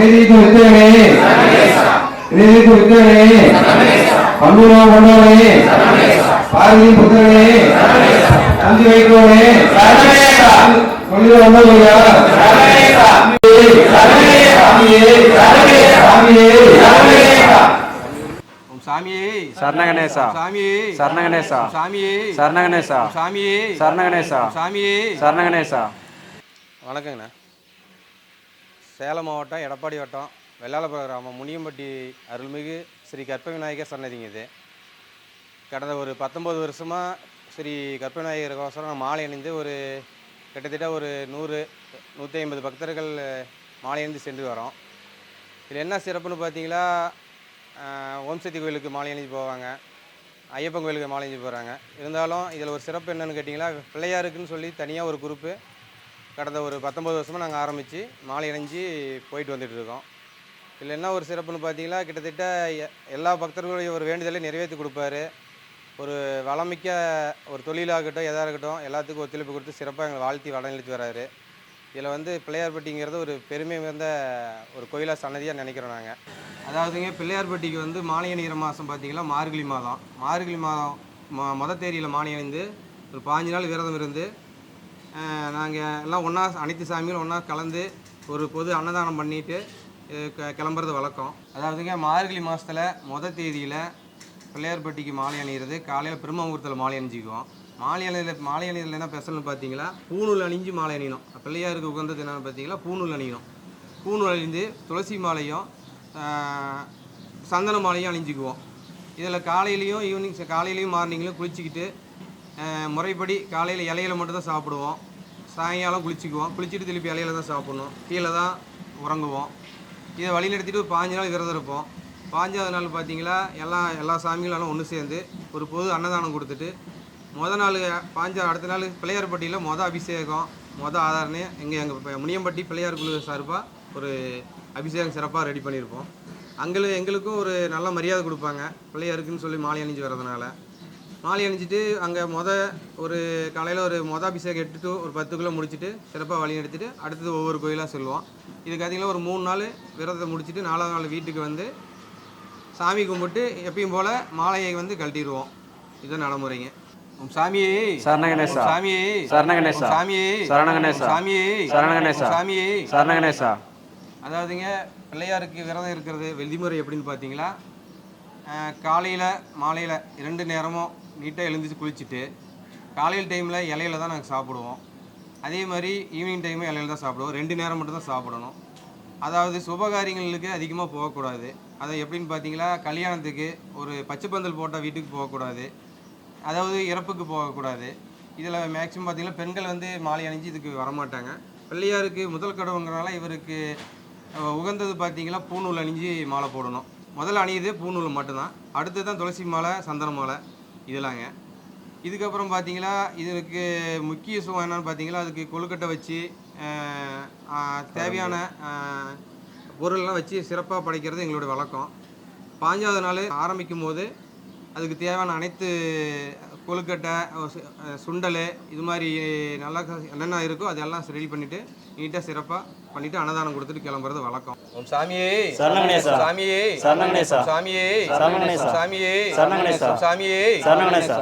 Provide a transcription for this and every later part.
வித்தவனே நீதிக்கு வித்தவனே பண்புணா கொண்டவனே. பாரதி புத்தகனே. தந்தி வைக்கோனே கொண்டு வந்தவங்க ஓம் சாமியே. சரணகணேசா. சாமியே. சரணகணேசா. சாமியே. சரணகணேசா. சாமியே. சரணகணேசா. சாமியே. சரணகணேசா. வணக்கங்கண்ணா. சேலம் மாவட்டம் எடப்பாடி வட்டம் வெள்ளாளபுரம் கிராமம் முனியம்பட்டி அருள்மிகு ஸ்ரீ கற்ப விநாயகர் சன்னதிங்க இது. கடந்த ஒரு பத்தொம்பது வருஷமாக ஸ்ரீ கற்ப விநாயகருக்கோசரம் மாலை அணிந்து ஒரு கிட்டத்தட்ட ஒரு நூறு நூற்றி ஐம்பது பக்தர்கள் மாலை அணிந்து சென்று வரோம். இதில் என்ன சிறப்புன்னு பார்த்தீங்களா ஆஹ், ஓம் சக்தி கோயிலுக்கு மாலை அணிஞ்சு போவாங்க ஐயப்பன் கோயிலுக்கு மாலை அணிஞ்சு போகிறாங்க இருந்தாலும் இதில் ஒரு சிறப்பு என்னன்னு கேட்டிங்களா பிள்ளையாருக்குன்னு சொல்லி தனியாக ஒரு குரூப்பு கடந்த ஒரு பத்தொம்பது வருஷமாக நாங்கள் ஆரம்பித்து மாலை அணிஞ்சு போயிட்டு வந்துட்டு இருக்கோம் இதில் என்ன ஒரு சிறப்புன்னு பார்த்தீங்கன்னா கிட்டத்தட்ட எ- எல்லா பக்தர்களுடைய ஒரு வேண்டுதலை நிறைவேற்றி கொடுப்பாரு. ஒரு வளமிக்க ஒரு தொழிலாகட்டும் எதாக இருக்கட்டும் எல்லாத்துக்கும் ஒத்துழைப்பு கொடுத்து சிறப்பாக எங்களை வாழ்த்தி வளர்த்து வராரு. இதில் வந்து பிள்ளையார்பட்டிங்கிறது ஒரு பெருமை மிகுந்த ஒரு கோயிலாக சன்னதியாக நினைக்கிறோம் நாங்கள் அதாவதுங்க பிள்ளையார்பட்டிக்கு வந்து மாலை அணிகிற மாதம் பார்த்தீங்கன்னா மார்கழி மாதம். மார்கழி மாதம் மொ மொத தேதியில் மாலை அணிந்து ஒரு பாஞ்சு நாள் விரதம் இருந்து நாங்கள் எல்லாம் ஒன்றா அனைத்து சாமிகளும் ஒன்றா கலந்து ஒரு பொது அன்னதானம் பண்ணிவிட்டு க- கிளம்புறது வழக்கம். அதாவதுங்க மார்கழி மாதத்தில் மொதல் தேதியில் பிள்ளையார்பட்டிக்கு மாலை அணிகிறது காலையில் பிரம்மமுகூர்த்தத்தில் மாலை அணிஞ்சிக்குவோம். மாலை அணியில் மாலை அணியில் என்ன ஸ்பெஷல்னு பார்த்தீங்களா பூணூல் அணிஞ்சு மாலை அணியணும். பிள்ளையாருக்கு உகந்தது என்னென்னு பார்த்தீங்களா பூணூல் அணியணும். பூணூல் அணிந்து துளசி மாலையும் சந்தன மாலையும் அணிஞ்சிக்குவோம். இதில் காலையிலையும் ஈவினிங் காலையிலையும் மார்னிங்லையும் குளிச்சுக்கிட்டு முறைப்படி காலையில் இலையில மட்டும்தான் சாப்பிடுவோம். சாயங்காலம் குளிச்சிக்குவோம். குளிச்சுட்டு திருப்பி இலையில தான் சாப்பிட்ணும். கீழே தான் உறங்குவோம். இதை வழியில் எடுத்துகிட்டு ஒரு பாஞ்சு நாள் விரதம் இருப்போம். பாஞ்சாவது நாள் பார்த்தீங்களா எல்லா எல்லா சாமிகளும் ஒன்று சேர்ந்து ஒரு பொது அன்னதானம் கொடுத்துட்டு மொதல் நாள் பாஞ்சா அடுத்த நாள் பிள்ளையார்பட்டியில் மொதல் அபிஷேகம் மொதல் ஆதாரனே எங்கள் எங்கள் முனியம்பட்டி பிள்ளையார் குழு சார்பாக ஒரு அபிஷேகம் சிறப்பாக ரெடி பண்ணியிருப்போம். அங்கே எங்களுக்கும் ஒரு நல்ல மரியாதை கொடுப்பாங்க. பிள்ளையாருக்குன்னு சொல்லி மாலை அணிஞ்சு வரதுனால மாலை அணிஞ்சிட்டு அங்கே மொத ஒரு காலையில் ஒரு மொத அபிஷேகம் எடுத்துட்டு ஒரு பத்து கிலோ முடிச்சுட்டு சிறப்பாக வழி எடுத்துட்டு அடுத்தது ஒவ்வொரு கோயிலாக சொல்லுவோம். இதுக்கு பார்த்தீங்கன்னா ஒரு மூணு நாள் விரதத்தை முடிச்சுட்டு நாலாவது நாள் வீட்டுக்கு வந்து சாமி கும்பிட்டு எப்பயும் போல் மாலையை வந்து கழட்டிடுவோம் இதுதான் நடைமுறைங்க. உம் சாமியே. சரணகணேசா சாமியே. சரணகணேசா சாமியே. சரணகணேசா சாமியே. சரணகணேசா சாமியே. சரணகணேசா அதாவதுங்க பிள்ளையாருக்கு விரதம் இருக்கிறது விதிமுறை எப்படின்னு பார்த்தீங்களா காலையில் மாலையில் ரெண்டு நேரமும் நீட்டாக எழுந்திரிச்சு குளிச்சுட்டு காலையில் டைமில் இலையில தான் நாங்கள் சாப்பிடுவோம். அதே மாதிரி ஈவினிங் டைமும் இலையில தான் சாப்பிடுவோம். ரெண்டு நேரம் மட்டும் தான் சாப்பிடணும். அதாவது சுபகாரியங்களுக்கு அதிகமாக போகக்கூடாது. அதை எப்படின்னு பார்த்தீங்களா? கல்யாணத்துக்கு ஒரு பச்சை பந்தல் போட்டால் வீட்டுக்கு போகக்கூடாது. அதாவது இறப்புக்கு போகக்கூடாது. இதில் மேக்ஸிமம் பார்த்தீங்கன்னா பெண்கள் வந்து மாலை அணிஞ்சு இதுக்கு வரமாட்டாங்க. பிள்ளையாருக்கு முதல் கடவுங்கிறனால இவருக்கு உகந்தது பார்த்தீங்கன்னா பூநூல் அணிஞ்சு மாலை போடணும். முதல்ல அணியுது பூநூல் மட்டும்தான். அடுத்து தான் துளசி மாலை சந்தன மாலை. இதெல்லாங்க. இதுக்கப்புறம் பார்த்தீங்களா இதுக்கு சுகம் என்னன்னு பார்த்தீங்களா அதுக்கு கொழுக்கட்டை வச்சு தேவையான பொருள்லாம் வச்சு சிறப்பாக படைக்கிறது எங்களுடைய வழக்கம். பாஞ்சாவது நாள் ஆரம்பிக்கும் போது அதுக்கு தேவையான அனைத்து கொழுக்கட்டை சுண்டல் இது மாதிரி நல்லா க- என்னென்ன இருக்கோ அதெல்லாம் ரெடி பண்ணிவிட்டு நீட்டாக சிறப்பாக பண்ணிவிட்டு அன்னதானம் கொடுத்துட்டு கிளம்புறது வழக்கம் ஓம் சாமியே சரணகணேசா. சாமியே சரணகணேசா. சாமியே சரணகணேசா. சாமியே சரணகணேசா. சாமியே சரணகணேசா.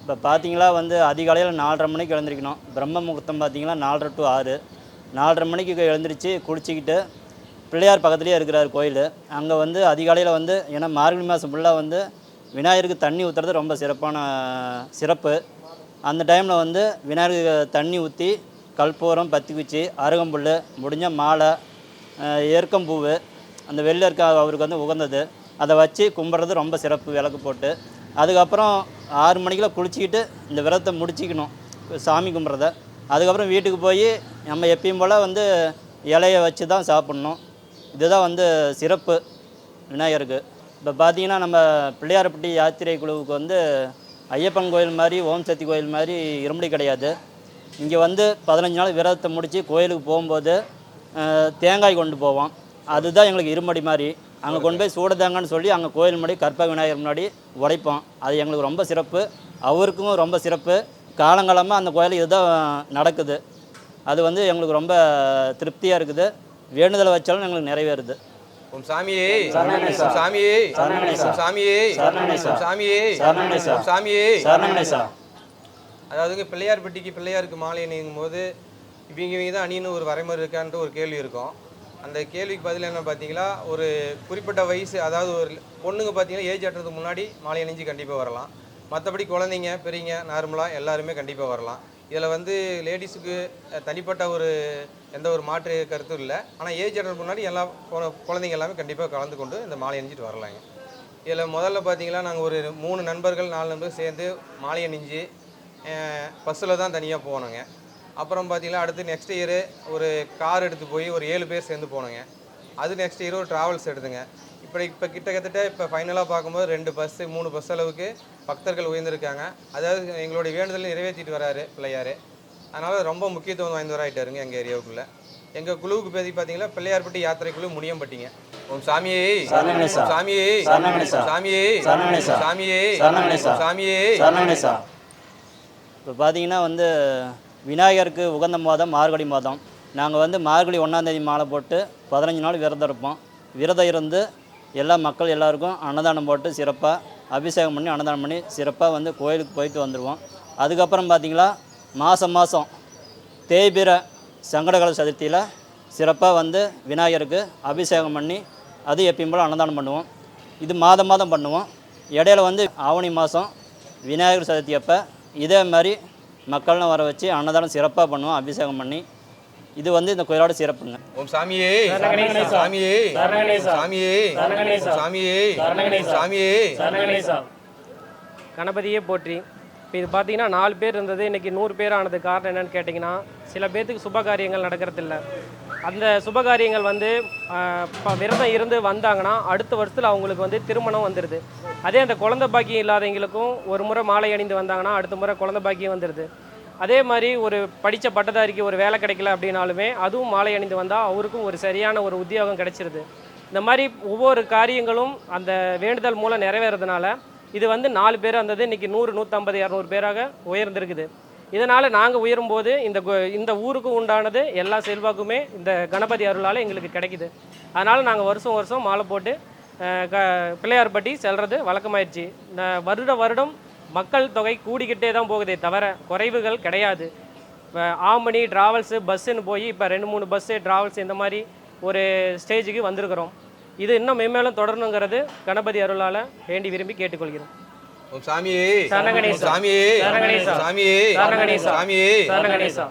இப்போ பார்த்தீங்களா வந்து அதிகாலையில் நாலரை மணிக்கு எழுந்திரிக்கணும் பிரம்ம முகூர்த்தம் பார்த்தீங்கன்னா நாலரை டு ஆறு நாலரை மணிக்கு எழுந்திரிச்சு குளிச்சுக்கிட்டு பிள்ளையார் பக்கத்துலேயே இருக்கிறார் கோயில் அங்கே வந்து அதிகாலையில் வந்து ஏன்னா மார்கழி மாதம் ஃபுல்லாக வந்து விநாயகருக்கு தண்ணி ஊற்றுறது ரொம்ப சிறப்பான சிறப்பு. அந்த டைமில் வந்து விநாயகருக்கு தண்ணி ஊற்றி கற்பூரம் பத்திக்குச்சி அருகம்புல் முடிஞ்ச மாலை அஹ், எருக்கம்பூவு அந்த வெளில இருக்க அவருக்கு வந்து உகந்தது. அதை வச்சு கும்பிட்றது ரொம்ப சிறப்பு விளக்கு போட்டு. அதுக்கப்புறம் ஆறு மணிக்கெல்லாம் குளிச்சுக்கிட்டு இந்த விரதத்தை முடிச்சிக்கணும் சாமி கும்பிட்றத. அதுக்கப்புறம் வீட்டுக்கு போய் நம்ம எப்பயும் போல் வந்து இலையை வச்சு தான் சாப்பிட்ணும். இதுதான் வந்து சிறப்பு விநாயகருக்கு. இப்போ பார்த்தீங்கன்னா நம்ம பிள்ளையார்பட்டி யாத்திரை குழுவுக்கு வந்து ஐயப்பன் கோயில் மாதிரி ஓம் சக்தி கோயில் மாதிரி இருமுடி கிடையாது. இங்கே வந்து பதினஞ்சு நாள் விரதத்தை முடித்து கோயிலுக்கு போகும்போது தேங்காய் கொண்டு போவோம். அதுதான் எங்களுக்கு இருமடி மாதிரி. அங்கே கொண்டு போய் சூடதாங்கன்னு சொல்லி அங்கே கோயில் முன்னாடி கற்பக விநாயகர் முன்னாடி உடைப்போம். அது எங்களுக்கு ரொம்ப சிறப்பு. அவருக்கும் ரொம்ப சிறப்பு. காலங்காலமாக அந்த கோயில் இதுதான் நடக்குது. அது வந்து எங்களுக்கு ரொம்ப திருப்தியாக இருக்குது. வேண்டுதலை வச்சாலும் எங்களுக்கு நிறைவேறுது. ஓம் சாமியே. சாமியே. சாமியே. சாமியே. சாமியே. அதாவதுங்க பிள்ளையார்பட்டிக்கு பிள்ளையாருக்கு மாலை அணியும் போது இவங்க இவங்க தான் அணின்னு ஒரு வரைமுறை இருக்கான்ட்டு ஒரு கேள்வி இருக்கும். அந்த கேள்விக்கு பதில் என்ன பார்த்தீங்களா ஒரு குறிப்பிட்ட வயசு அதாவது ஒரு பொண்ணுங்க பார்த்தீங்கன்னா ஏஜ் ஆட்டுறதுக்கு முன்னாடி மாலை அணிஞ்சு கண்டிப்பாக வரலாம். மற்றபடி குழந்தைங்க பெரியங்க நார்மலாக எல்லாருமே கண்டிப்பாக வரலாம். இதில் வந்து லேடிஸுக்கு தனிப்பட்ட ஒரு எந்த ஒரு மாற்று கருத்தும் இல்லை. ஆனால் ஏஜ் ஜெனரல் முன்னாடி எல்லா குழந்தைங்க எல்லாமே கண்டிப்பாக கலந்து கொண்டு இந்த மாலை அணிஞ்சிட்டு வரலாங்க. இதில் முதல்ல பார்த்தீங்கன்னா நாங்கள் ஒரு மூணு நண்பர்கள் நாலு நண்பர்கள் சேர்ந்து மாலை அணிஞ்சு பஸ்ஸில் தான் தனியாக போனோங்க. அப்புறம் பார்த்தீங்கன்னா அடுத்து நெக்ஸ்ட் இயரு ஒரு கார் எடுத்து போய் ஒரு ஏழு பேர் சேர்ந்து போனோங்க. அது நெக்ஸ்ட் இயர் ஒரு ட்ராவல்ஸ் எடுத்துங்க. இப்போ இப்போ கிட்டத்தட்ட இப்போ ஃபைனலாக பார்க்கும்போது ரெண்டு பஸ்ஸு மூணு பஸ் அளவுக்கு பக்தர்கள் உயர்ந்திருக்காங்க. அதாவது எங்களுடைய வேண்டுதலை நிறைவேற்றிட்டு வராரு பிள்ளையார். அதனால் ரொம்ப முக்கியத்துவம் வாய்ந்தவராயிட்டாருங்க எங்கள் ஏரியாவுக்குள்ளே. எங்கள் குழுவுக்கு பற்றி பார்த்தீங்கன்னா பிள்ளையார்பட்டி யாத்திரை குழு முனியம்பட்டிங்க. ஓம் சாமியே. சாமியே. சாமியே. சாமியே. சாமியே. இப்போ பார்த்தீங்கன்னா வந்து விநாயகருக்கு உகந்த மாதம் மார்கழி மாதம். நாங்கள் வந்து மார்கழி ஒன்றாந்தேதி மாலை போட்டு பதினஞ்சு நாள் விரதம் இருப்போம். விரதம் இருந்து எல்லா மக்கள் எல்லாருக்கும் அன்னதானம் போட்டு சிறப்பாக அபிஷேகம் பண்ணி அன்னதானம் பண்ணி சிறப்பாக வந்து கோயிலுக்கு போயிட்டு வந்துடுவோம் அதுக்கப்புறம் பார்த்திங்களா மாதம் மாதம் தேய்பிர சங்கடகல சதுர்த்தியில் சிறப்பாக வந்து விநாயகருக்கு அபிஷேகம் பண்ணி அது எப்பயும் போல் அன்னதானம் பண்ணுவோம். இது மாதம் மாதம் பண்ணுவோம். இடையில வந்து ஆவணி மாதம் விநாயகர் சதுர்த்தி அப்போ இதே மாதிரி மக்கள்லாம் வர வச்சு அன்னதானம் சிறப்பாக பண்ணுவோம் அபிஷேகம் பண்ணி. இது வந்து இந்த கோயிலோட சிறப்புங்க. ஓம் சாமியே. சாமியே. சாமியே. சாமியே. சாமியே. கணபதியே போற்றி. இப்போ இது பார்த்தீங்கன்னா நாலு பேர் இருந்தது. இன்னைக்கு நூறு பேர் ஆனது காரணம் என்னன்னு கேட்டிங்கன்னா சில பேர்த்துக்கு சுப காரியங்கள் நடக்கிறதில்ல. அந்த சுப காரியங்கள் வந்து விரதம் இருந்து வந்தாங்கன்னா அடுத்த வருஷத்தில் அவங்களுக்கு வந்து திருமணம் வந்துடுது அதே அந்த குழந்தை பாக்கியம் இல்லாதவங்களுக்கும் ஒரு முறை மாலை அணிந்து வந்தாங்கன்னா அடுத்த முறை குழந்தை பாக்கியம் வந்துடுது அதே மாதிரி ஒரு படித்த பட்டதாரிக்கு ஒரு வேலை கிடைக்கல அப்படின்னாலுமே அதுவும் மாலை அணிந்து வந்தால் அவருக்கும் ஒரு சரியான ஒரு உத்தியோகம் கிடைச்சிருது. இந்த மாதிரி ஒவ்வொரு காரியங்களும் அந்த வேண்டுதல் மூலம் நிறைவேறதுனால இது வந்து நாலு பேர் இருந்தது இன்னைக்கு நூறு நூற்றம்பது இரநூறு பேராக உயர்ந்திருக்குது. இதனால் நாங்கள் உயரும்போது இந்த இந்த ஊருக்கு உண்டானது எல்லா செல்வாக்குமே இந்த கணபதி அருளால் எங்களுக்கு கிடைக்குது. அதனால் நாங்கள் வருஷம் வருஷம் மாலை போட்டு க பிள்ளையார்பட்டி செல்வது வழக்கமாயிடுச்சு இந்த வருட வருடம் மக்கள் தொகை கூடிக்கிட்டே தான் போகுதே தவிர குறைவுகள் கிடையாது. இப்போ ஆம்பனி ட்ராவல்ஸு பஸ்ஸுன்னு போய் இப்போ ரெண்டு மூணு பஸ்ஸு ட்ராவல்ஸ் இந்த மாதிரி ஒரு ஸ்டேஜுக்கு வந்திருக்கிறோம். இது இன்னும் மென்மேலும் தொடரணுங்கிறது கணபதி அருளால் வேண்டி விரும்பி கேட்டுக்கொள்கிறோம். சாமியே. சாமியே. சாமியே. சாமியே. சரணகணேசா